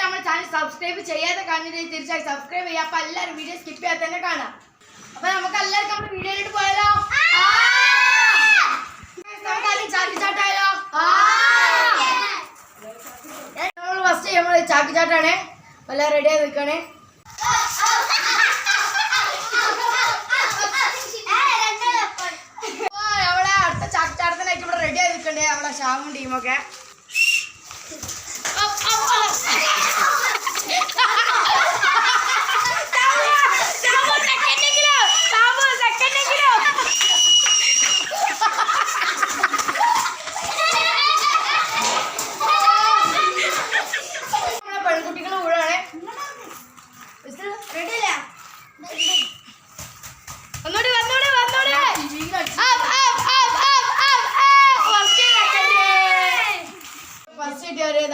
Subscribe ചെയ്യുക അപ്പൊ എല്ലാവരും വീഡിയോ സ്കിപ്പ് ചെയ്യാതെ തന്നെ കാണാം. അപ്പൊ നമുക്ക് എല്ലാവർക്കും നമ്മുടെ വീഡിയോയിലോട്ട് പോയാലോ? നമുക്ക് ആദ്യം ചാക്കി ചാട്ടായാലോ? നമ്മൾ ഫസ്റ്റ് നമ്മൾ ചാക്കി ചാട്ടാണ്. എല്ലാം റെഡി ആയി നിൽക്കണേ. അവളെ നമ്മളെ അടുത്ത ചാക്കിച്ചാട്ടത്തിനായിട്ട് ഇവിടെ റെഡി ആയി നിൽക്കണ്ടേ നമ്മളെ ഷാമും ടീമൊക്കെ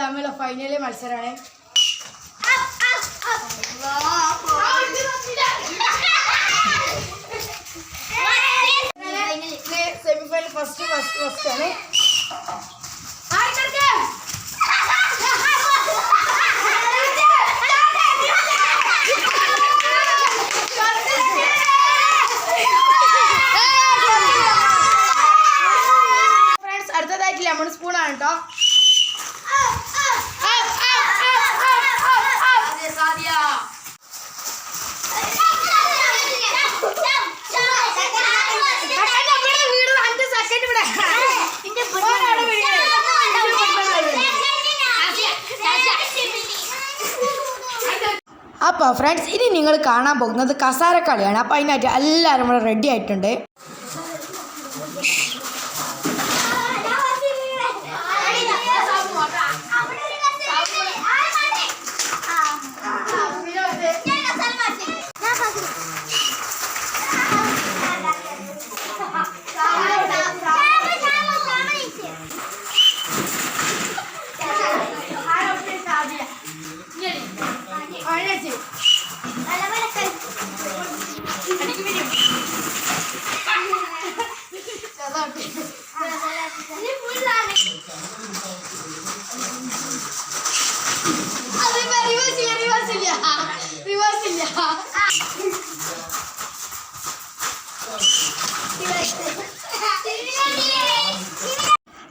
തമ്മിലുള്ള ഫൈനൽ മത്സരമാണ് സെമിഫൈനൽ ഫസ്റ്റ് ഫസ്റ്റ് ഫസ്റ്റ് ആണ് അപ്പോൾ ഫ്രണ്ട്സ് ഇനി നിങ്ങൾ കാണാൻ പോകുന്നത് കസാരക്കളിയാണ് അപ്പോൾ അതിനായിട്ട് എല്ലാവരും കൂടെ റെഡി ആയിട്ടുണ്ട്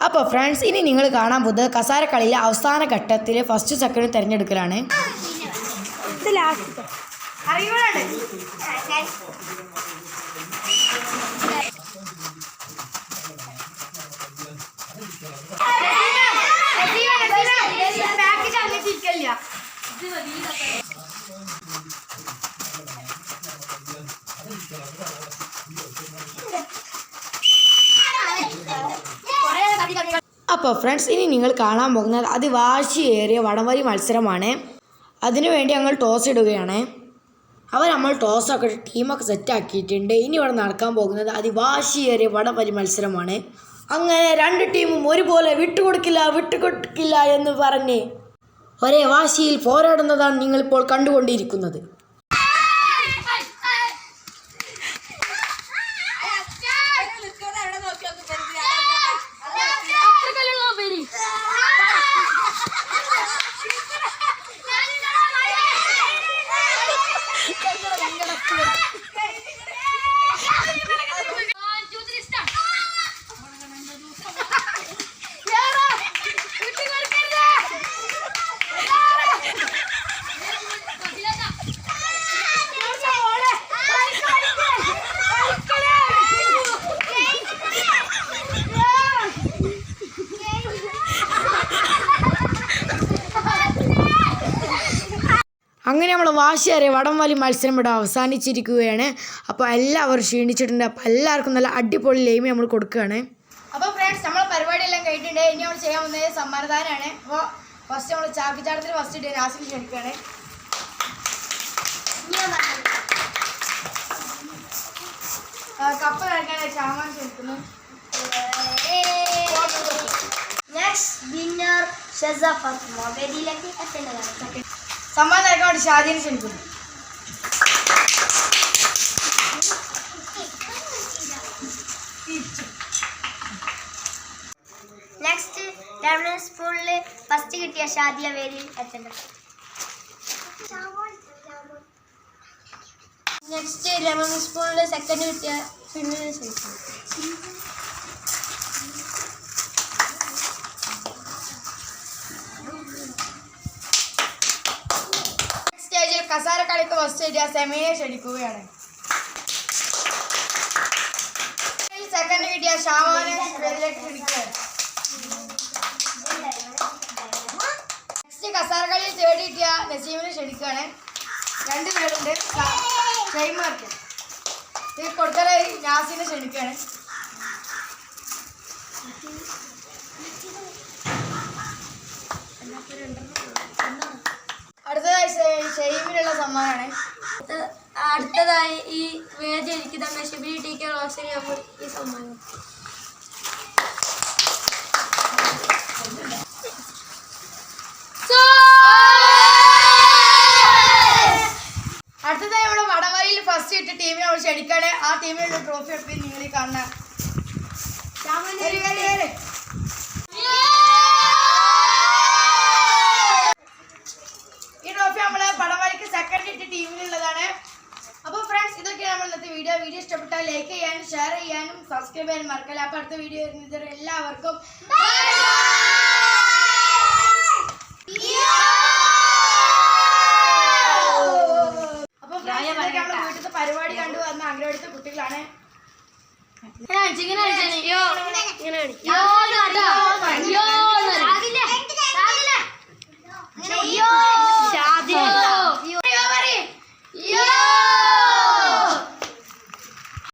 അപ്പോൾ ഫ്രണ്ട്സ് ഇനി നിങ്ങൾ കാണാൻ പോകുന്നത് കസാരക്കളിയിലെ അവസാന ഘട്ടത്തിൽ ഫസ്റ്റ് സെക്കൻഡ് തിരഞ്ഞെടുക്കലാണ്. ലാസ്റ്റ് അറിയുവാണ്? അപ്പോൾ ഫ്രണ്ട്സ് ഇനി നിങ്ങൾ കാണാൻ പോകുന്നത് അതിവാശിയേറിയ വടംവലി മത്സരമാണ്. അതിനുവേണ്ടി ഞങ്ങൾ ടോസ് ഇടുകയാണ്. അവർ നമ്മൾ ടോസൊക്കെ ടീമൊക്കെ സെറ്റാക്കിയിട്ടുണ്ട് ഇനി ഇവിടെ നടക്കാൻ പോകുന്നത് അതിവാശിയേറിയ വടംവലി മത്സരമാണ്. അങ്ങനെ രണ്ട് ടീമും ഒരുപോലെ വിട്ടുകൊടുക്കില്ല വിട്ടുകൊടുക്കില്ല എന്ന് പറഞ്ഞ് ഒരേ വാശിയിൽ പോരാടുന്നതാണ് നിങ്ങളിപ്പോൾ കണ്ടുകൊണ്ടിരിക്കുന്നത്. നമ്മൾ വാശിയേറിയ വടംവലി മത്സരം ഇവിടെ അവസാനിച്ചിരിക്കുകയാണ്. അപ്പോൾ എല്ലാവരും ക്ഷീണിച്ചിട്ടുണ്ട്. അപ്പോൾ എല്ലാവർക്കും നല്ല അടിപൊളി ലെയിം നമ്മൾ കൊടുക്കുകയാണ്. അപ്പോൾ ഫ്രണ്ട്സ് നമ്മൾ പരിപാടിയെല്ലാം കഴിഞ്ഞിട്ടുണ്ട് ഇനി നമ്മൾ ചെയ്യാൻ പോകുന്നത് സമ്മാനദാനമാണ്. അപ്പോൾ ഫസ്റ്റ് നമ്മൾ ചാക്കിച്ചാട്ടത്തിൽ ഫസ്റ്റ് ഇട്ട് നാസിൽ ക്ഷണിക്കുകയാണ്. കപ്പ് കഴിക്കാൻ ചാമാൻ ക്ഷണിക്കുന്നു. നെക്സ്റ്റ് വിന്നർ ഷെസ ഫാത്തിമ വേദിയിലേക്ക് എത്തേണ്ടതാണ് സമ്മാനം കഴിക്കാൻ വേണ്ടി ഷാദിനെ ക്ഷണിക്കുന്നു. നെക്സ്റ്റ് ലെമൺ സ്പൂണിൽ ഫസ്റ്റ് കിട്ടിയ ഷാദിയ വേദിയിൽ എത്തണം നെക്സ്റ്റ് ലെമൺ സ്പൂണിൽ സെക്കൻഡ് കിട്ടിയ ഫിന്നിനെ ശരിക്കും സ്റ്റേജിൽ കസാര കളിക്ക് ഫസ്റ്റ് കിട്ടിയ സെമിയെ ക്ഷണിക്കുകയാണ്. സെക്കൻഡ് കിട്ടിയ ഷാമാനെ വേദിയിലേക്ക് ക്ഷണിക്കുകയാണ്. നെക്സ്റ്റ് കസാര കളിയിൽ തേർഡ് കിട്ടിയ നസീമിനെ ക്ഷണിക്കുകയാണ്. രണ്ട് പേരുണ്ട്. ഷൈമാർക്ക്. ഇത് കൊടുക്കലായി നാസിനെ ക്ഷണിക്കുകയാണ്. അടുത്തതായി ഷെയ്മിനുള്ള സമ്മാനമാണ് അടുത്തതായി ഈ വേദി എനിക്ക് തന്നെ ഷിബിലി ടി കെ റോഷനി അമ്മ ഈ സമ്മാനം. അടുത്തതായി നമ്മുടെ വടവരയിൽ ഫസ്റ്റ് ഇട്ട ടീമിനെ നമ്മൾ ക്ഷണിക്കുകയാണ് ആ ടീമിനുള്ള ട്രോഫി എടുത്ത് നിങ്ങൾ കാണുന്ന വരി, വരി, വരി. ഈ ട്രോഫി നമ്മളെ പടവലിക്ക് സെക്കൻഡ് ഇട്ട ടീമിനുള്ളതാണ് അപ്പോൾ ഫ്രണ്ട്സ് ഇതൊക്കെയാണ് നമ്മൾ ഇന്നത്തെ വീഡിയോ വീഡിയോ ഇഷ്ടപ്പെട്ടാൽ ലൈക്ക് ചെയ്യാനും ഷെയർ ചെയ്യാനും സബ്സ്ക്രൈബ് ചെയ്യാനും മറക്കല്ല അപ്പോൾ അടുത്ത വീഡിയോ വരുന്നത് എല്ലാവർക്കും നമ്മുടെ വീട്ടിലത്തെ പരിപാടി കണ്ടു വന്ന അംഗനവാടിത്തെ കുട്ടികളാണ്. ഇങ്ങനെ ഇങ്ങനെ